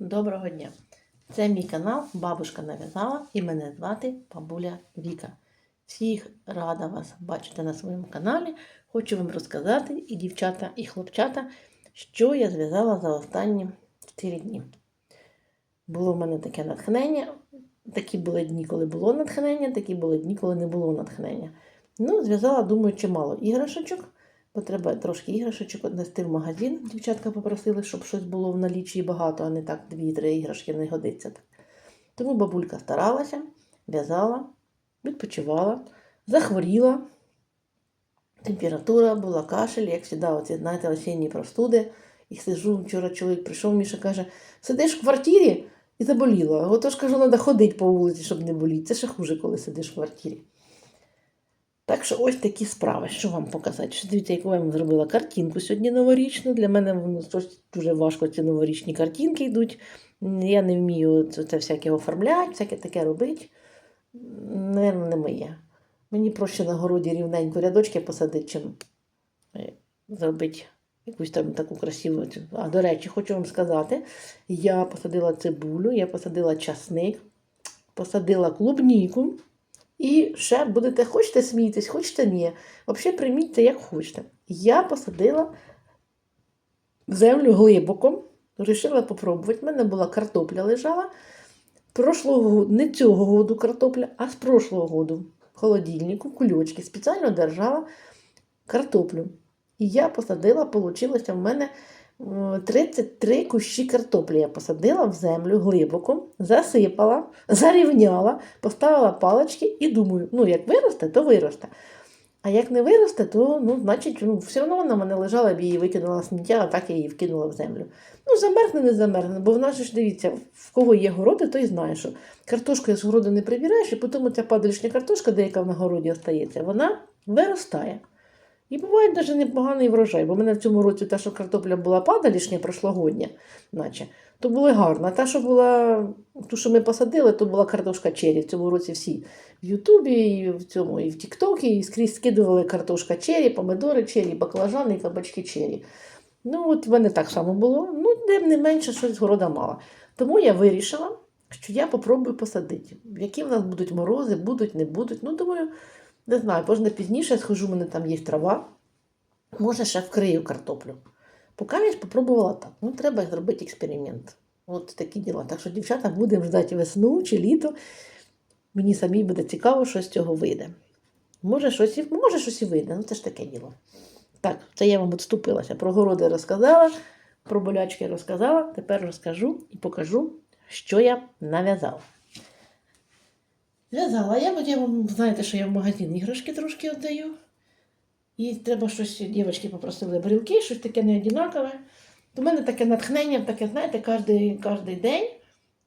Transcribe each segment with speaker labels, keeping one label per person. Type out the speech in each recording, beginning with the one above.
Speaker 1: доброго дня! Це мій канал Бабушка нав'язала і мене звати Бабуля Віка. Всіх рада вас бачити на своєму каналі. Хочу вам розказати і дівчата, і хлопчата, що я зв'язала за останні 4 дні. Було в мене таке натхнення. Такі були дні, коли було натхнення, такі були дні, коли не було натхнення. Ну, зв'язала, думаю, чимало іграшечок. Бо треба трошки іграшечок віднести в магазин. Дівчатка попросили, щоб щось було в налічі багато, а не так дві-три іграшки не годиться. Тому бабулька старалася, в'язала, відпочивала, захворіла. Температура була кашель, як завжди, оці, знаєте, осінні простуди. І сижу, вчора чоловік прийшов, Міша каже, сидиш в квартирі і заболіла. Отож кажу, треба ходити по вулиці, щоб не боліти. Це ще хуже, коли сидиш в квартирі. Так що ось такі справи. Що вам показати? Що дивіться, яку я вам зробила картинку сьогодні новорічну. Для мене дуже важко ці новорічні картинки йдуть. Я не вмію це, це всяке оформляти, всяке таке робити. Наверно, не моє. Мені проще на городі рівненько рядочки посадити, чим е, зробити якусь там таку красиву. А до речі, хочу вам сказати: я посадила цибулю, я посадила часник, посадила клубніку. І ще будете, хочете смійтесь, хочете ні. Взагалі прийміть як хочете. Я посадила землю глибоко, вирішила попробувати. У мене була картопля лежала. Прошлого не цього году картопля, а з прошлого году в холодильнику, кульочки, спеціально держала картоплю. І я посадила, вийшло в мене 33 кущі картоплі. Я посадила в землю глибоко, засипала, зарівняла, поставила палички і думаю, ну як виросте, то виросте. А як не виросте, то ну, значить, ну, все одно вона мене лежала, б її викинула сміття, а так я її вкинула в землю. Ну, замерзне, не замерзне, бо в нас ж дивіться, в кого є городи, той знає, що картошку з городу не прибираєш, і потім ця падалішня картошка, деяка на городі остається, вона виростає. І буває навіть непоганий врожай, бо в мене в цьому році та, що картопля була падалішня, прошлогодня, наче, то була гарна. Та, що була, ту, що ми посадили, то була картошка чері. В цьому році всі в Ютубі, і в цьому, і в Тіктокі, і скрізь скидували картошка чері, помидори чері, баклажани і кабачки чері. Ну, от в мене так само було. Ну, тим не менше, щось города мала. Тому я вирішила, що я попробую посадити. Які в нас будуть морози, будуть, не будуть. Ну, думаю, не знаю, можна пізніше схожу, у мене там є трава. Може, ще вкрию картоплю. Поки я спробувала так. Ну, треба зробити експеримент. От такі діла. Так що, дівчата, будемо ждати весну чи літо. Мені самій буде цікаво, що з цього вийде. Може, щось і, може, щось і вийде, ну це ж таке діло. Так, це я вам відступилася. Про городи розказала, про болячки розказала. Тепер розкажу і покажу, що я нав'язала. В'язала я, вам знаєте, що я в магазин іграшки трошки віддаю. І треба щось, дівчатки попросили брілки, щось таке не одинакове. У мене таке натхнення, таке, знаєте, кожен, день,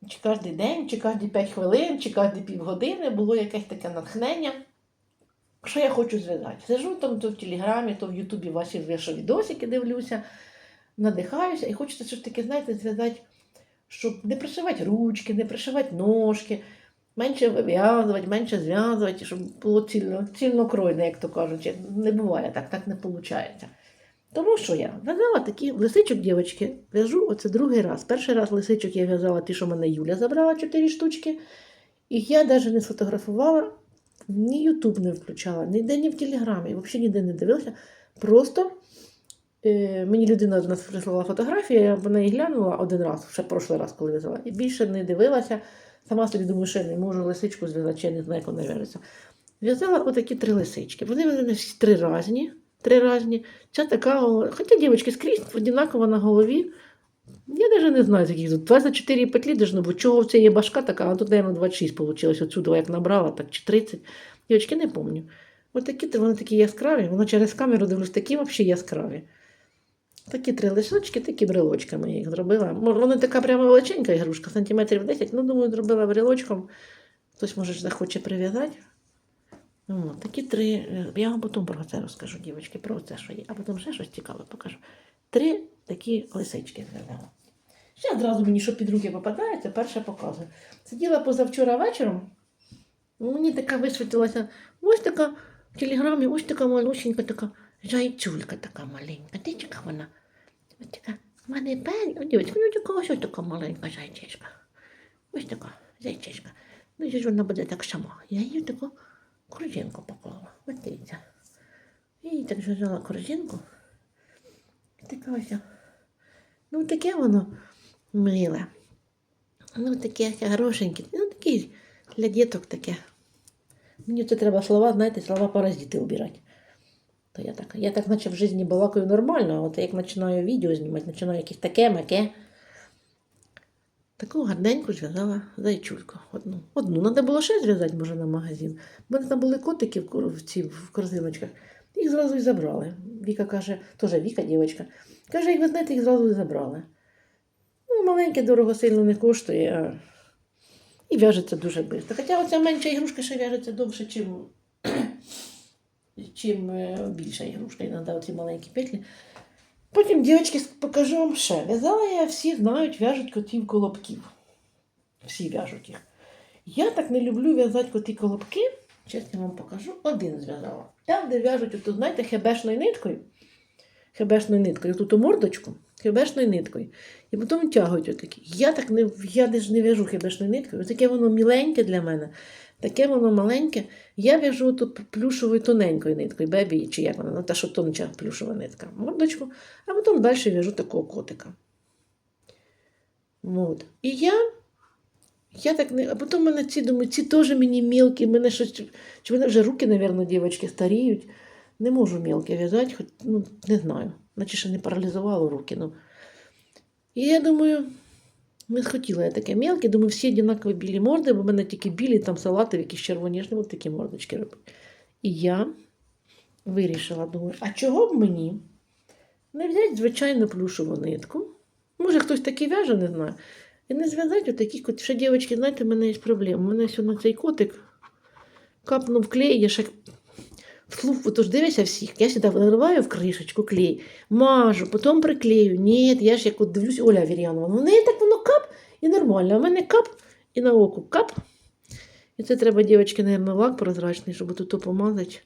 Speaker 1: чи кожен день, чи кожні 5 хвилин, чи кожні півгодини було якесь таке натхнення. Що я хочу зв'язати? Сижу там то в Телеграмі, то в Ютубі ваші відосики дивлюся, надихаюся і хочеться щось таке, знаєте, зв'язати, щоб не пришивати ручки, не пришивати ножки, менше вив'язувати, менше зв'язувати, щоб було цільно, цільнокройне, як то кажуть. Не буває так, так не виходить. Тому що я в'язала такі лисичок, дівчатки, в'яжу оце другий раз. Перший раз лисичок я в'язала ті, що мене Юля забрала 4 штучки. І я навіть не сфотографувала, ні Ютуб не включала, ніде ні в Телеграмі, взагалі ніде не дивилася. Просто е, мені людина до прислала фотографію, я в неї глянула один раз, ще прошлий раз, коли в'язала, і більше не дивилася. Сама собі думаю, що я не можу лисичку зв'язати, чи я не знаю, як вона в'яжеться. В'язала отакі три лисички. Вони в мене всі три різні. Три різні. Ця така, хоча дівчатки скрізь однаково на голові. Я навіть не знаю, з яких тут 24 петлі должно бути. Чого в це є башка така, а тут, мабуть, 26 вийшло. Отсюди як набрала, так чи 30. Дівчатки, не пам'ятаю. Ось такі вони такі яскраві, воно через камеру дивлюсь, такі взагалі яскраві. Такі три лишочки, такі брелочками я їх зробила. Вона така прямо величенька ігрушка, сантиметрів 10. Ну, думаю, зробила брелочком. Хтось, може, захоче прив'язати. О, такі три. е, Я вам потім про це розкажу, дівчатки, про це, що є. А потім ще щось цікаве покажу. Три такі лисички зв'язала. Ще одразу мені, що під руки попадається, перше показую. Сиділа позавчора вечором. Мені така висвітилася ось така в телеграмі, ось така малюсенька така жайцюлька така маленька. Яка вона? Ось У мене пень, дівчатка, ну така ось така маленька зайчичка. Ось така зайчичка. Ну, ж вона буде так сама. Я їй таку корзинку поклала. От дивіться. І так зв'язала корзинку. І така ось. Ну, таке воно миле. Ну, таке хорошеньке. Ну, таке для діток таке. Мені це треба слова, знаєте, слова паразити убирати. То я так, я так, наче в житті балакаю нормально, а от як починаю відео знімати, починаю якесь таке, маке. Таку гарненьку зв'язала зайчульку. Одну. Одну. Треба було ще зв'язати, може, на магазин. У мене там були котики в, ці, в корзиночках. Їх зразу і забрали. Віка каже, теж Віка, дівчинка, каже, як ви знаєте, їх зразу і забрали. Ну, маленьке, дорого сильно не коштує, і в'яжеться дуже швидко. Хоча оця менша ігрушка ще в'яжеться довше, чим, чим е, більша ігрушка. Іноді оці маленькі петлі. Потім, дівчатки, покажу вам ще. В'язала я, всі знають, в'яжуть котів колобків. Всі в'яжуть їх. Я так не люблю в'язати коті колобки. Чесно вам покажу, один зв'язала. Там, де в'яжуть, от, знаєте, хебешною ниткою. Хебешною ниткою, тут у мордочку, хебешною ниткою. І потім тягують отакі. Я так не, я не в'яжу хебешною ниткою. Таке воно міленьке для мене, таке воно маленьке. Я в'яжу тут плюшовою тоненькою ниткою, бебі, чи як вона, ну, та що тонча плюшова нитка, мордочку, а потім далі в'яжу такого котика. От. І я, я так не. А потім мене ці думаю, ці теж мені мілкі, мене щось. Чи мене вже руки, мабуть, дівчатки старіють. Не можу мілкі в'язати, хоч ну, не знаю. Наче ще не паралізувало руки. Ну. І я думаю, не схотіла я таке мелке, думаю, всі однакові білі морди, бо в мене тільки білі, там салатові, якісь червоні, я ж такі мордочки робити. І я вирішила, думаю, а чого б мені не взяти звичайну плюшову нитку? Може, хтось такий в'яже, не знаю. І не зв'язати отакі кот. Ще, дівчатки, знаєте, в мене є проблема. У мене сьогодні цей котик капнув клей, я ще Слух, ж дивишся всіх. Я сюди виливаю в кришечку клей, мажу, потім приклею. Ні, я ж як от дивлюсь, Оля Вір'янова. Ну, в неї так воно кап і нормально. В мене кап і на оку кап. І це треба, дівчатки, наверное, лак прозрачний, щоб тут помазати,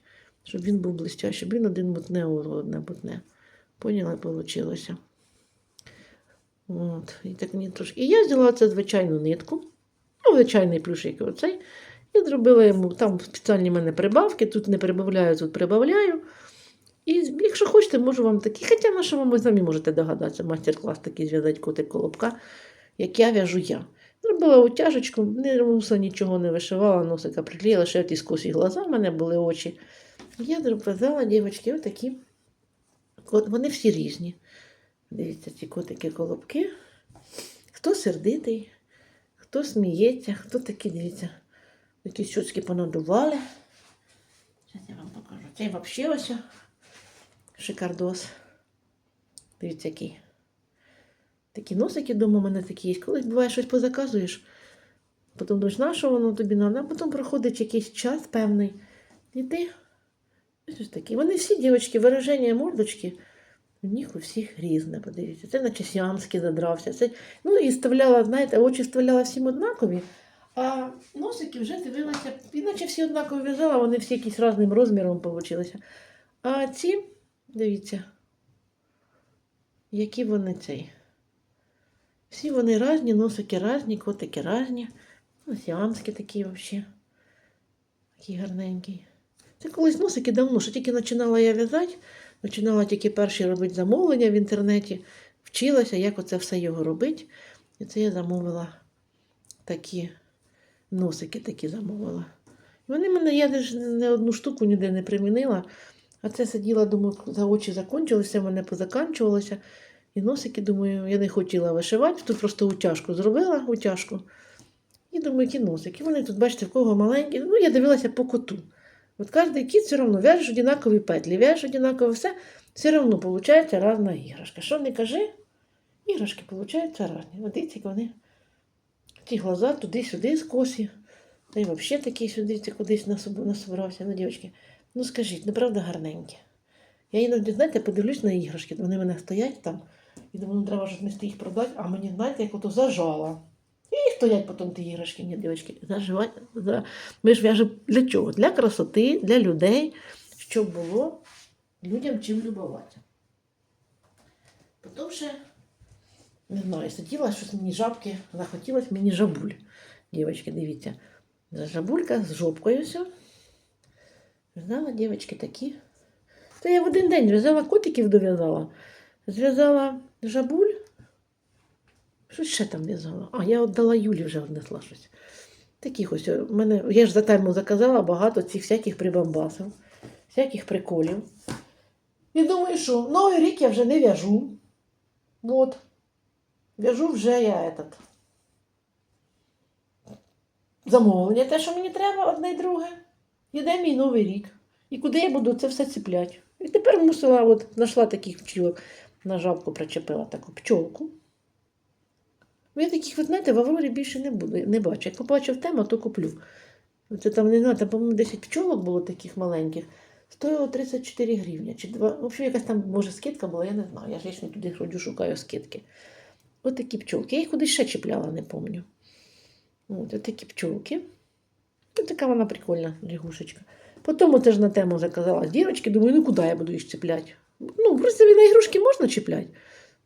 Speaker 1: щоб він був блистящий, щоб він один мутне, одне мутне. Поняла, вийшло. От, і так мені трошки. І я взяла це звичайну нитку, ну, звичайний плюшик оцей. І зробила йому там спеціальні в мене прибавки, тут не прибавляю, тут прибавляю. І якщо хочете, можу вам такі, хоча на що ви самі можете догадатися, майстер-клас такий зв'язати котик колобка, як я в'яжу я. Зробила утяжечку, не руса нічого не вишивала, носика приклеїла, ще ті скосі глаза, в мене були очі. Я зробила, дівчатки, отакі. Вони всі різні. Дивіться, ці котики-колобки. Хто сердитий, хто сміється, хто такі, дивіться. Такі щучки понадували. Зараз я вам покажу. Цей взагалі ось шикардос. Дивіться, який. Такі носики вдома у мене такі є. Коли буває щось позаказуєш, потім думаєш, на що воно тобі а потім проходить якийсь час певний. І ти ось такі. Вони всі, дівчатки, вираження мордочки. У них у всіх різне, подивіться. Це наче сіамський задрався. Це, ну і вставляла, знаєте, очі вставляла всім однакові. А носики вже дивилася, іначе всі однаково в'язала, вони всі якісь різним розміром получилися. А ці, дивіться, які вони цей. Всі вони різні, носики різні, котики різні. Сіамські такі взагалі. Такі гарненькі. Це колись носики давно, що тільки починала я в'язати, починала тільки перші робити замовлення в інтернеті, вчилася, як оце все його робити. І це я замовила такі носики такі замовила. Вони мене, я ж не одну штуку ніде не примінила, а це сиділа, думаю, за очі закінчилися, мене позаканчувалося. І носики, думаю, я не хотіла вишивати, тут просто утяжку зробила, утяжку. І думаю, які носики. Вони тут, бачите, в кого маленькі. Ну, я дивилася по коту. От кожен кіт все одно в'яжеш однакові петлі, в'яжеш однаково все, все одно виходить різна іграшка. Що не кажи, іграшки виходять різні. Дивіться, як вони. Ті глаза туди-сюди скосі. Та й взагалі такий сюди це кудись насоб- насобрався. Ну, дівчатки, ну скажіть, ну правда гарненькі. Я іноді, знаєте, подивлюсь на іграшки, вони в мене стоять там, і думаю, ну треба ж нести їх продати, а мені, знаєте, як ото зажала. І стоять потім ті іграшки, ні, дівчатки, заживать. За... Ми ж в'яжемо для чого? Для красоти, для людей, щоб було людям чим любуватися. Потім ще Не знаю, сиділа, щось мені жабки, захотілось мені жабуль. Дівчатки, дивіться. Жабулька з жопкою все. В'язала дівчатки такі. Це я в один день в'язала котиків дов'язала. Зв'язала жабуль. Щось ще там в'язала. А, я віддала Юлі вже однесла щось. Таких ось. Мене, я ж за тайму заказала багато цих всяких прибамбасів, всяких приколів. І думаю, що новий рік я вже не в'яжу. От. В'яжу вже я этот. Замовлення, те, що мені треба, одне й друге. Іде мій новий рік. І куди я буду це все ціпляти? І тепер мусила, от, знайшла таких пчілок, на жабку причепила таку пчолку. Ну, Я таких, ви знаєте, в Аврорі більше не буду, не бачу. Як побачив тему, то куплю. Це там не знаю, там, по-моєму, 10 пчолок було таких маленьких. Стоїло 34 гривні. Чи два... В общем, якась там, може, скидка була, я не знаю. Я ж вічно туди ходжу, шукаю скидки. От такі пчолки. Я їх кудись ще чіпляла, не пам'ятаю. От, от такі пчолки. Ось така вона прикольна лягушечка. Потім оце ж на тему заказала дірочки. Думаю, ну куди я буду їх чіпляти? Ну, просто на ігрушки можна чіпляти.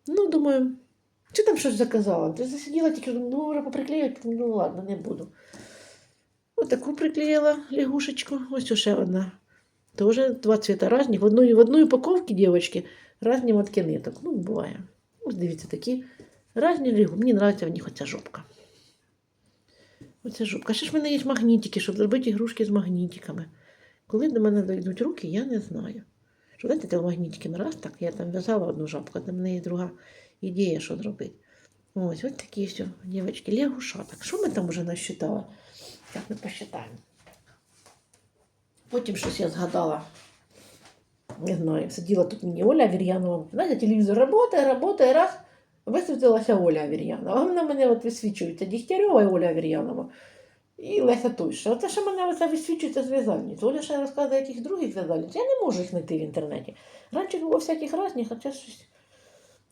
Speaker 1: Ну, думаю, чи там щось заказала? Ти засиділа тільки, думаю, ну, може поприклеювати, ну ладно, не буду. Ось таку приклеїла лягушечку. Ось ще одна. Тоже два цвіта різні. В одній, в упаковці, дівчатки, різні мотки ниток. Ну, буває. Ось дивіться, такі різні лягу. Мені подобається в них оця жопка. Оця жопка. Ще ж в мене є магнітики, щоб зробити ігрушки з магнітиками. Коли до мене дійдуть руки, я не знаю. Що знаєте, те магнітики раз, так, я там в'язала одну жабку, там в мене є друга ідея, що зробити. Ось, ось такі все, дівчатки, лягушаток. Що ми там вже насчитали? Як ми посчитаємо. Потім щось я згадала. Не знаю, сиділа тут мені Оля Вір'янова. Знаєте, телевізор працює, працює, раз, висвітилася Оля Вір'янова. А вона мене от висвічується Дігтярьова і Оля Вір'янова. І Леся Тойша. Оце ще мене оце висвічується з в'язальниць. Оля ще розказує яких других в'язальниць. Я не можу їх знайти в інтернеті. Раніше було всяких різних, а це щось.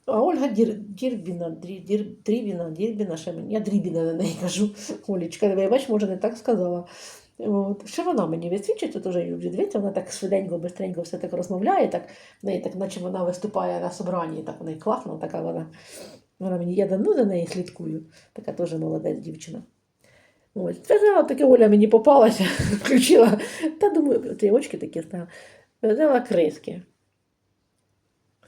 Speaker 1: А Ольга Дір, Дірбіна, Дір, Дрібіна, Дірбіна, ще мені. Я Дрібіна на неї кажу. Олічка, я бач, може, не так сказала. От. Ще вона мені висвічується, теж її люблю. Дивіться, вона так швиденько, бистренько все так розмовляє, так, неї, так, наче вона виступає на собранні, так вона класна, така вона. Вона мені, я давно за нею слідкую. Така теж молодець дівчина. Ось, це таке Оля мені попалася, включила. Та думаю, ці очки такі стали. Взяла криски.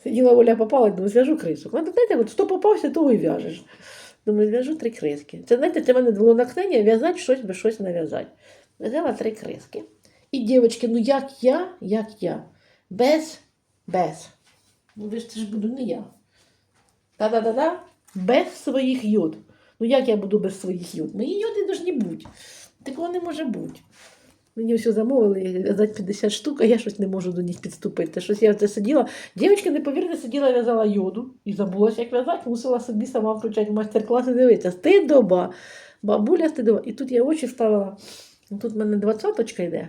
Speaker 1: Сиділа Оля попала, думаю, зв'яжу крису. Вона, знаєте, от хто попався, того і в'яжеш. Думаю, зв'яжу три криски. Це, знаєте, це мене було натхнення в'язати щось би щось нав'язати. Взяла три криски. І, дівчатки, ну як я, як я, без, без. Ну, ви ж це ж буду не я. Та-да-да-да, без своїх йод. Ну як я буду без своїх йод? Мої йоди повинні бути. Такого не може бути. Мені все замовили в'язати 50 штук, а я щось не можу до них підступити. Щось я це сиділа. Дівчинка, не повірте, сиділа, в'язала йоду і забулася, як в'язати, мусила собі сама включати майстер-класи, дивитися. Стидоба, бабуля стидоба. І тут я очі ставила. Тут в мене двадцяточка йде.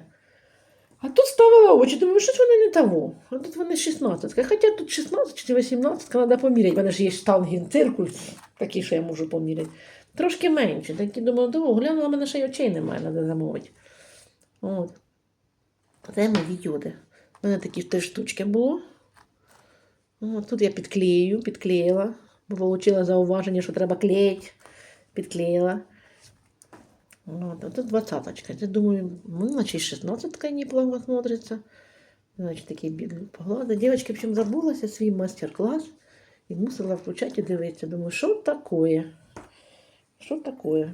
Speaker 1: А тут ставила очі, думаю, що ж вони не того. А тут вони 16. Хоча тут 16 чи 18, треба поміряти. У мене ж є штангін циркуль, такий, що я можу поміряти. Трошки менше. Такі думаю, довго глянула, мене ще й очей немає, треба замовити. От. Це мої йоди. У мене такі три штучки було. От, тут я підклею, підклеїла, бо отримала зауваження, що треба клеїти. Підклеїла. От, а тут двадцаточка. Я думаю, ну, значит, шестнадцатка неплохо смотрится. Значить, такий бідний поглада. Дівчатка, в общем, забулася свій майстер-клас і мусила включати і дивитися. Думаю, що таке? Що таке?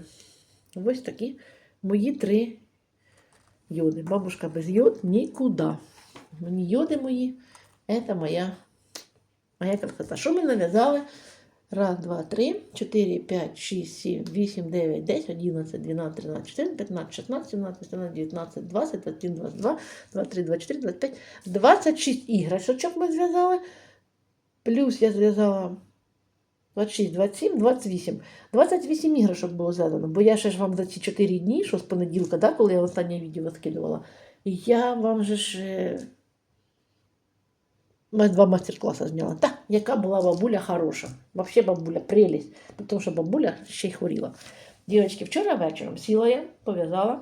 Speaker 1: Ось такі мої три йоди. Бабушка без йод нікуди. Мені йоди мої, це моя, моя красота. Що ми нав'язали? Раз, два, три, чотири, п'ять, шість, сім, вісім, дев'ять, десять, одинадцять, дванадцять, тринадцять, чотирнадцять, п'ятнадцять, шістнадцять, сімнадцять, вісімнадцять, дев'ятнадцять, двадцять, двадцять один, двадцять два, двадцять три, двадцять чотири, двадцять п'ять, двадцять шість іграшочок ми зв'язали. Плюс я зв'язала 26, 27, 28. 28 іграшок було зв'язано, бо я ще ж вам за ці 4 дні, що з понеділка, да, коли я останнє відео скидувала, я вам же ж. Е, Ми два майстер-класи зняла. Та, яка була бабуля хороша. Взагалі бабуля прелість. Тому що бабуля ще й хворіла. Дівчатки, вчора вечором сіла я, пов'язала,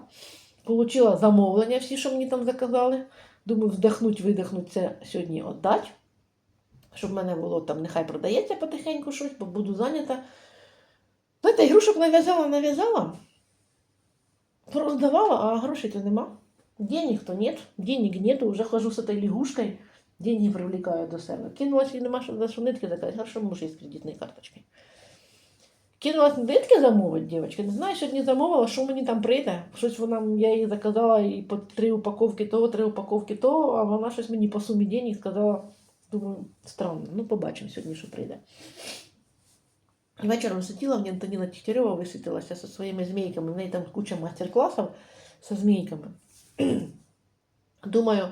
Speaker 1: отримала замовлення, всі, що мені там заказали. Думаю, вдохнуть, видихнуть це сьогодні віддати. щоб в мене було там, нехай продається потихеньку щось, бо буду зайнята. Знаєте, ігрушок нав'язала, нав'язала, пороздавала, а грошей то нема. Денег-то нет, денег нету, уже хожу с этой лягушкой, деньги привлекаю до себе. Кинулась і нема що за що нитки заказати, хорошо, може, є з кредитної карточки. Кинулась нитки замовити, дівчатки. Не знаю, сьогодні замовила, що мені там прийде. Щось вона, я їй заказала і по три упаковки того, три упаковки того, а вона щось мені по сумі денег сказала. Думаю, странно. Ну, побачимо сьогодні, що прийде. І вечором сиділа, мені Антоніна Тіхтярьова висвітилася зі своїми змійками. В неї там куча майстер-класів зі змійками. Думаю,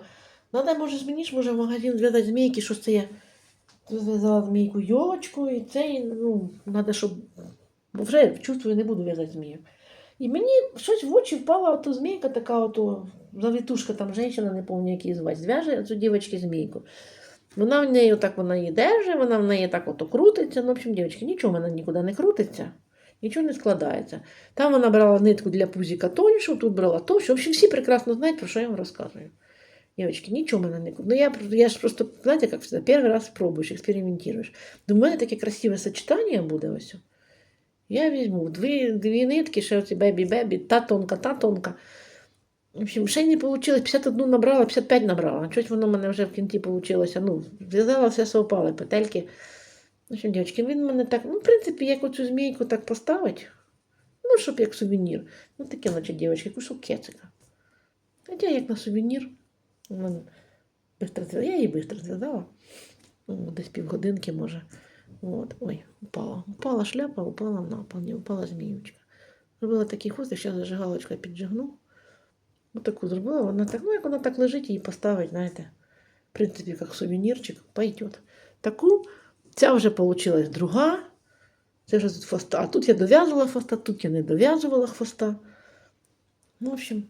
Speaker 1: треба, може, мені може в магазин зв'язати змійки, що це я зв'язала змійку йолочку, і це, ну, треба, щоб. Бо вже чувствую, не буду в'язати змію. І мені щось в очі впала ото змійка, така ото завітушка, там жінка, не пам'ятаю, як її звати, зв'яже цю дівчинки змійку. Вона в неї так вона її держить, вона в неї так ото крутиться. Ну, в общем, дівчатки, нічого вона нікуди не крутиться, нічого не складається. Там вона брала нитку для пузіка тоньшу, тут брала. В общем, всі прекрасно знають, про що я вам розказую. Девочки, нічого мене не Ну, я, я ж просто, знаєте, як всегда, перший раз пробуєш, експериментуєш. До мене таке красиве сочетання буде ось. Я візьму дві, дві нитки, ще оці бебі-бебі, та тонка, та тонка. В общем, ще не вийшло, 51 набрала, 55 набрала. Щось воно в мене вже в кінці вийшло. Ну, зв'язала все совпали, петельки. В общем, дівчатки, він мене так, ну, в принципі, як оцю змійку так поставить, ну, щоб як сувенір. Ну, таке, наче, дівчатки, кусок кецика. Хоча як на сувенір. Бистро. Я її швидко зв'язала. Ну, Десь півгодинки, може. От. Ой, упала. Упала шляпа, упала на не упала зміючка. Зробила такий хвостик, зараз зажигалочка піджигну. Ось таку зробила, вона так, ну як вона так лежить, її поставить, знаєте, в принципі, як сувенірчик, пойдет. Таку, ця вже вийшла друга. Це вже тут хвоста. А тут я дов'язувала хвоста, тут я не дов'язувала хвоста. Ну, в общем,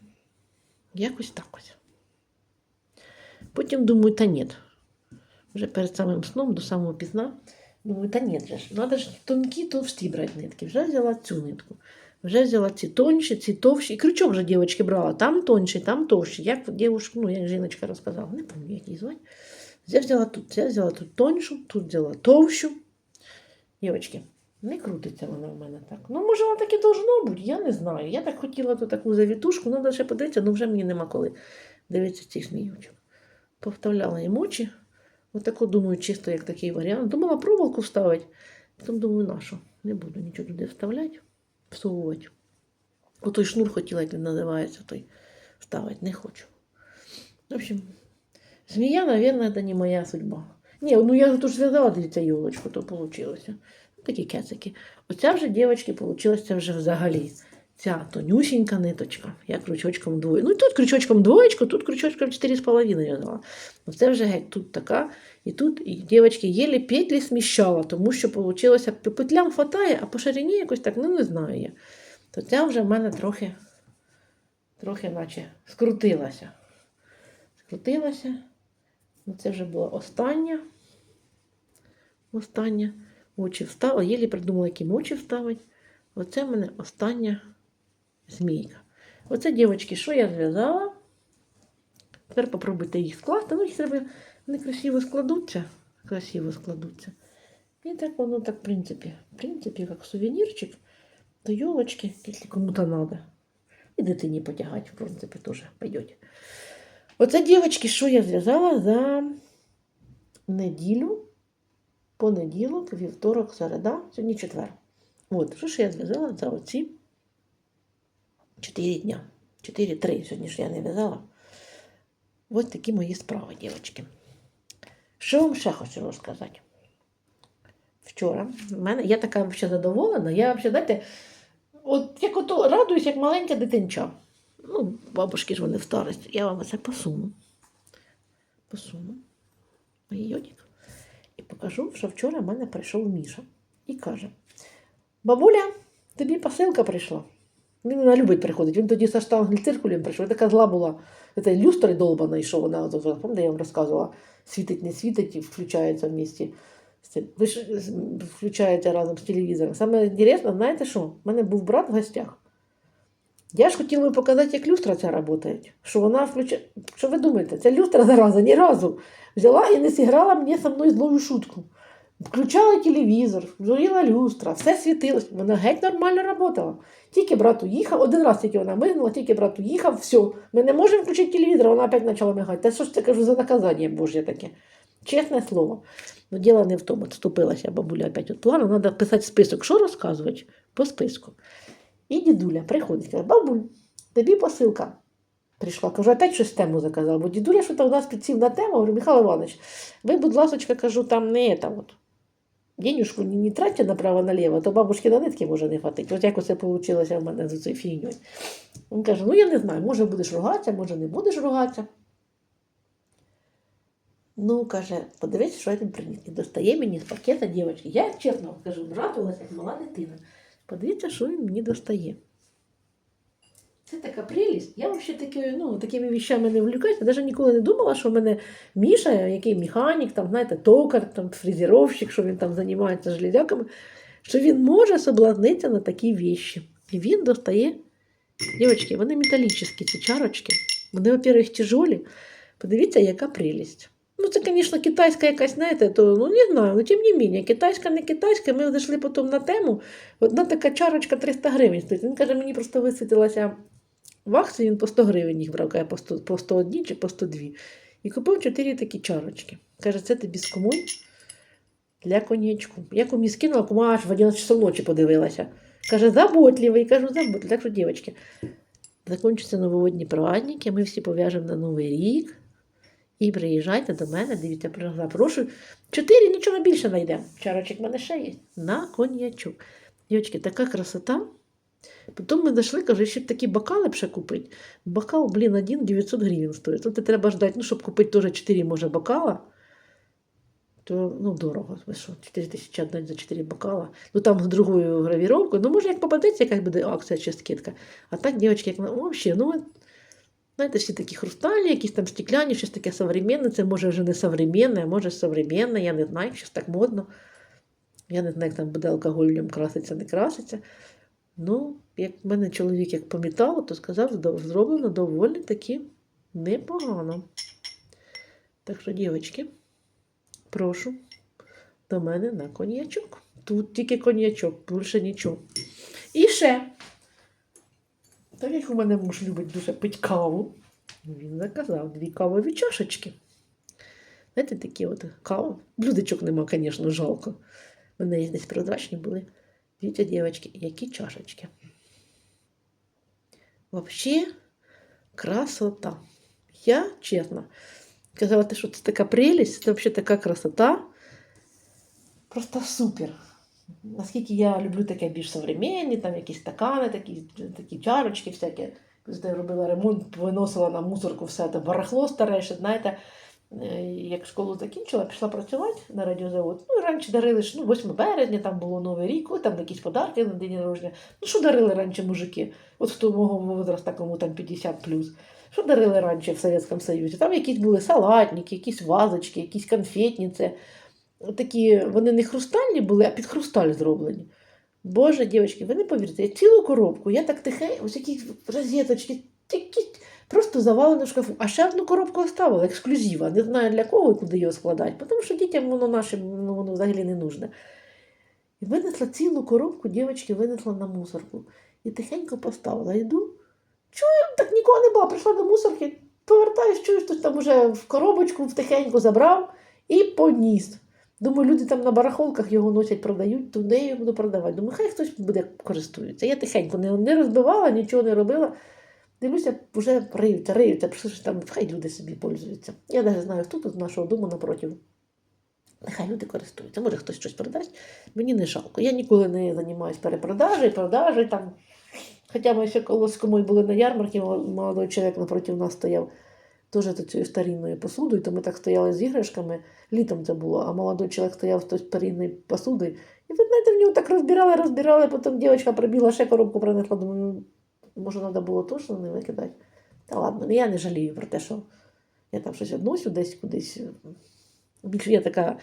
Speaker 1: якось так ось. Потім думаю, та ні. Вже перед самим сном, до самого пізна, думаю, та ні, треба ж тонкі, товсті брати нитки. Вже взяла цю нитку. Вже взяла ці тонші, ці товщі. І крючок вже дівчатки брала. Там тонші, там товщі. Як дівчинка, ну, як жіночка розказала, не пам'ятаю, як її звати. Я взяла тут, я взяла тут тоншу, тут взяла товщу. Дівчатки, не крутиться вона в мене так. Ну, може, вона так і должно бути, я не знаю. Я так хотіла тут таку завітушку, треба ще подивитися, ну вже мені нема коли дивитися цих змійочок. Повставляла їм очі. Отако думаю, чисто як такий варіант. Думала проволоку вставити. Потім думаю, нашу. Не буду нічого туди вставляти, всовувати. Отой шнур хотіла, як він називається, той ставити не хочу. В общем, змія, мабуть, це не моя судьба. Ні, ну я тут зв'язала дивіться йолочку, то вийшло. Такі кецики. Оця вже, дівчатки, вийшла вже взагалі. Ця тонюсінька ниточка. Я крючочком двоє. Ну тут крючочком двоєчку, тут крючочком 4,5 в'язала. Оце вже геть тут така. І тут, і, дівчатки, єлі петлі сміщала, тому що вийшло, по петлям хватає, а по ширині якось так, ну не знаю я. То ця вже в мене трохи, трохи наче скрутилася. Скрутилася. Ну, це вже була остання. Остання. Очі вставила. Єлі придумала, які очі вставити. Оце в мене остання змійка. Оце, дівчатки, що я зв'язала. Тепер попробуйте їх скласти. Ну, їх треба вони красиво складуться. Красиво складуться. І так воно так, в принципі, в принципі, як сувенірчик до йолочки, якщо кому-то треба. І дитині потягати, в принципі, теж пойдете. Оце, дівчатки, що я зв'язала за неділю, понеділок, вівторок, середа, сьогодні четвер. От, що ж я зв'язала за оці 4 дня. 4-3 сьогодні ж я не в'язала. Ось такі мої справи, дівчатки. Що вам ще хочу розказати? Вчора в мене я така взагалі задоволена. Я взагалі, знаєте, от як ото радуюсь, як маленька дитинча. Ну, бабушки ж вони в старості. Я вам це посуну. Посуну. Мій йодик. І покажу, що вчора в мене прийшов Міша і каже: Бабуля, тобі посилка прийшла. Він вона любить приходити. Він тоді со штангель-циркулем прийшов. Така зла була. Це люстра долбана, що вона, я вам розказувала, світить, не світить і включається в місті. Ви ж включаєте разом з телевізором. Саме інтересне, знаєте що? У мене був брат в гостях. Я ж хотіла показати, як люстра ця працює. Що вона включає. Що ви думаєте? Ця люстра зараза ні разу взяла і не зіграла мені со мною злою шутку. Включала телевізор, зоріла люстра, все світилось. Вона геть нормально працювала. Тільки брат уїхав, один раз тільки вона мигнула, тільки брат уїхав, все. Ми не можемо включити телевізор, вона опять почала мигати. Та що ж це кажу за наказання Божє таке? Чесне слово. Ну, діло не в тому, відступилася бабуля опять від плану, треба писати список, що розказувати по списку. І дідуля приходить, каже, бабуль, тобі посилка. Прийшла, кажу, опять щось тему заказав, бо дідуля що то у нас підсів на тему, говорю, Михайло Іванович, ви, будь ласочка, кажу, там не это от. Денюжку не, тратьте направо-наліво, то бабушки на нитки може не хватить. От як оце вийшло в мене з цією фігньою. Він каже, ну я не знаю, може будеш ругатися, може не будеш ругатися. Ну, каже, подивись, що я там приніс. І достає мені з пакета дівчинки. Я, чесно кажу, радувалася, як мала дитина. Подивіться, що він мені достає. Це така прелість. Я взагалі таки, ну, такими віщами не влюкаюся. Навіть ніколи не думала, що в мене Міша, який механік, там, знаєте, токар, там, фрезеровщик, що він там займається железяками, що він може соблазнитися на такі віщі. І він достає. Дівчатки, вони металічні, ці чарочки. Вони, во-первых, тяжолі. Подивіться, яка прелість. Ну, це, звісно, китайська якась, знаєте, то ну не знаю, але тим не менше, китайська, не китайська. Ми зайшли потім на тему. Одна така чарочка 300 гривень стоїть. Він каже, мені просто висвітилася в акції, він по 100 гривень їх брав, каже, по 100, по 101 чи по 102. І купив 4 такі чарочки. Каже, це тобі з для коньячку. Я комусь скинула, кума аж в 11 часов ночі подивилася. Каже, заботливий. Кажу, заботливий. Так що, дівчатки, закінчаться новогодні праздники, ми всі пов'яжемо на Новий рік. І приїжджайте до мене, дивіться, запрошую. Чотири, нічого більше знайдемо. Чарочок в мене ще є. На коньячок. Дівчатки, така красота. Потім ми зайшли, кажу, ще такі бокали ще купити. Бокал, блін, один 900 гривень стоїть. Тут треба ждати, ну, щоб купити теж 4, може, бокала. То ну, дорого. Що, 4 тисячі віддати за 4 бокала. Ну там з другою гравіровкою. Ну, може, як попадеться, якась буде акція чи скидка. А так, дівчатки, як ну, взагалі, ну, Знаєте, всі такі хрустальні, якісь там стекляні, щось таке современне. Це може вже не современне, а може современне, я не знаю, щось так модно. Я не знаю, як там буде алкоголь краситься, не краситься. Ну, як в мене чоловік як по то сказав, зроблено доволі таки непогано. Так що, дівчатки, прошу до мене на коньячок. Тут тільки коньячок, більше нічого. І ще. Так як у мене муж любить дуже пити каву, він заказав дві кавові чашечки. Знаєте, такі от кави. Блюдечок нема, звісно, жалко. Є десь прозрачні були. Дивіться, дівчатки, які чашечки. Взагалі, красота. Я, чесно, казала, те, що це така прелість, це взагалі така красота. Просто супер. Наскільки я люблю таке більш современні, там якісь стакани, такі, такі чарочки всякі. Я робила ремонт, виносила на мусорку все це барахло старе, ще, знаєте, як школу закінчила, пішла працювати на радіозавод. Ну, раніше дарили ж, ну, 8 березня, там було Новий рік, там якісь подарки на день народження. Ну, що дарили раніше мужики? От хто мого возраста, кому там 50 плюс. Що дарили раніше в Совєтському Союзі? Там якісь були салатники, якісь вазочки, якісь конфетниці. Такі, вони не хрустальні були, а під хрусталь зроблені. Боже, дівчатки, ви не повірите, я цілу коробку, я так тихе, ось які розеточки, такі, просто завалено шкафу. А ще одну коробку оставила, ексклюзива. Не знаю для кого і куди його складати, тому що дітям воно нашим ну, воно взагалі не нужне. І винесла цілу коробку, дівчатки винесла на мусорку. І тихенько поставила. Йду. Чую, так нікого не було. Прийшла до мусорки, повертаюсь, чую, хтось там уже в коробочку втихенько забрав і поніс. Думаю, люди там на барахолках його носять, продають, туди я буду продавати. Думаю, хай хтось буде користується. Я тихенько не, не розбивала, нічого не робила. Дивлюся, вже риються, риються, що ж там, хай люди собі пользуються. Я навіть знаю, хто тут з нашого дому напротив. Нехай люди користуються. Може хтось щось продасть. Мені не жалко. Я ніколи не займаюся перепродажею, продажею там. Хоча ми ще комусь були на ярмарці, мол- молодий чоловік напроти нас стояв теж цією старинною посудою, то ми так стояли з іграшками. Літом це було, а молодий чоловік стояв з старинною посудою. І ви знаєте, в нього так розбирали, розбирали, потім дівчинка прибігла, ще коробку принесла. Думаю, може, треба було точно не викидати. Та ладно, ну, я не жалію про те, що я там щось односю десь кудись. Більше я така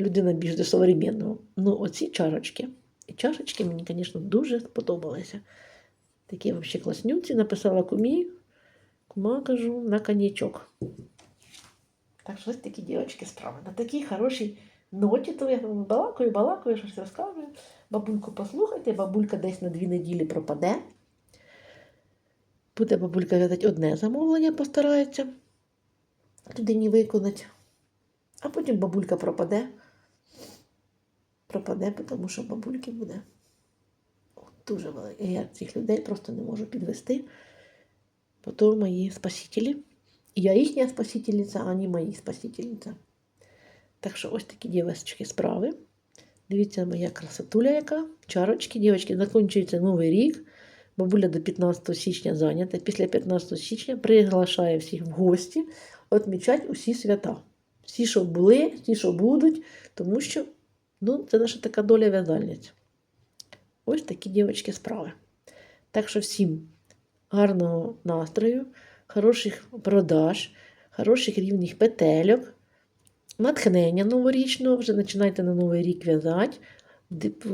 Speaker 1: людина більш до современного. Ну, оці чарочки. І чашечки мені, звісно, дуже сподобалися. Такі взагалі класнюці. Написала кумі. Кума кажу на коньячок. Так що ось такі дівчатки справи. На такій хорошій ноті, то я балакаю, балакаю, щось розказую. Бабульку послухайте, бабулька десь на дві неділі пропаде. Буде бабулька в'язати одне замовлення, постарається людині виконати. А потім бабулька пропаде. Пропаде, тому що бабульки буде дуже велика. Я цих людей просто не можу підвести. Бо то мої спасителі. І я їхня спасительниця, а вони мої спасительниця. Так що ось такі дівчатки справи. Дивіться, моя красотуля яка. Чарочки, дівчатки, закінчується новий рік. Бабуля до 15 січня зайнята. Після 15 січня приглашає всіх в гості відмічати усі свята. Всі, що були, ті, що будуть, тому що ну, це наша така доля в'язальниць. Ось такі дівчатки справи. Так що всім гарного настрою, хороших продаж, хороших рівних петельок, натхнення новорічного, вже починайте на Новий рік в'язати.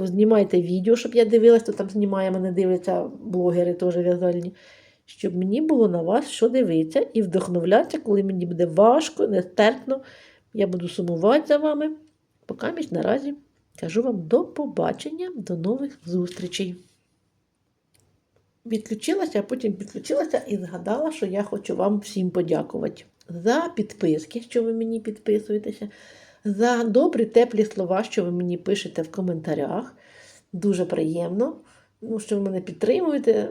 Speaker 1: Знімайте відео, щоб я дивилась, то там знімає, мене дивляться блогери теж в'язальні. Щоб мені було на вас що дивитися і вдохновлятися, коли мені буде важко, нестерпно. Я буду сумувати за вами. Поки місь наразі кажу вам до побачення, до нових зустрічей. Відключилася, а потім підключилася і згадала, що я хочу вам всім подякувати за підписки, що ви мені підписуєтеся, за добрі теплі слова, що ви мені пишете в коментарях. Дуже приємно, ну, що ви мене підтримуєте.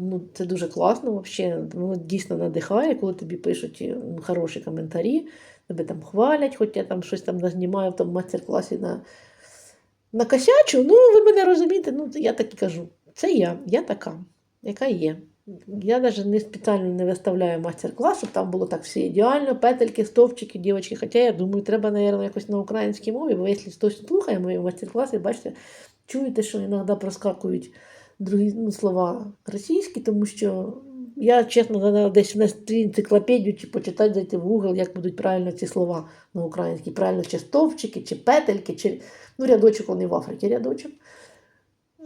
Speaker 1: Ну, це дуже класно, взагалі. Воно дійсно надихає, коли тобі пишуть хороші коментарі, тебе там хвалять, хоч я там щось там назнімаю в тому майстер-класі на, на косячу. Ну, ви мене розумієте, ну, я так і кажу. Це я, я така, яка є. Я навіть не спеціально не виставляю майстер-клас, щоб там було так все ідеально, петельки, стовпчики, дівчатки. Хоча я думаю, треба, мабуть, якось на українській мові, бо якщо хтось слухає мої майстер-класи, бачите, чуєте, що іноді проскакують другі ну, слова російські, тому що я, чесно, треба десь на енциклопедію чи почитати, зайти в Google, як будуть правильно ці слова на українській. Правильно, чи стовпчики, чи петельки, чи ну, рядочок, вони в Африці рядочок.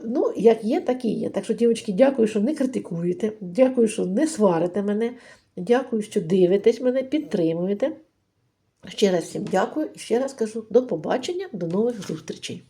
Speaker 1: Ну, як є, так і є. Так що, дівчатки, дякую, що не критикуєте. Дякую, що не сварите мене. Дякую, що дивитесь мене, підтримуєте. Ще раз всім дякую і ще раз кажу до побачення, до нових зустрічей.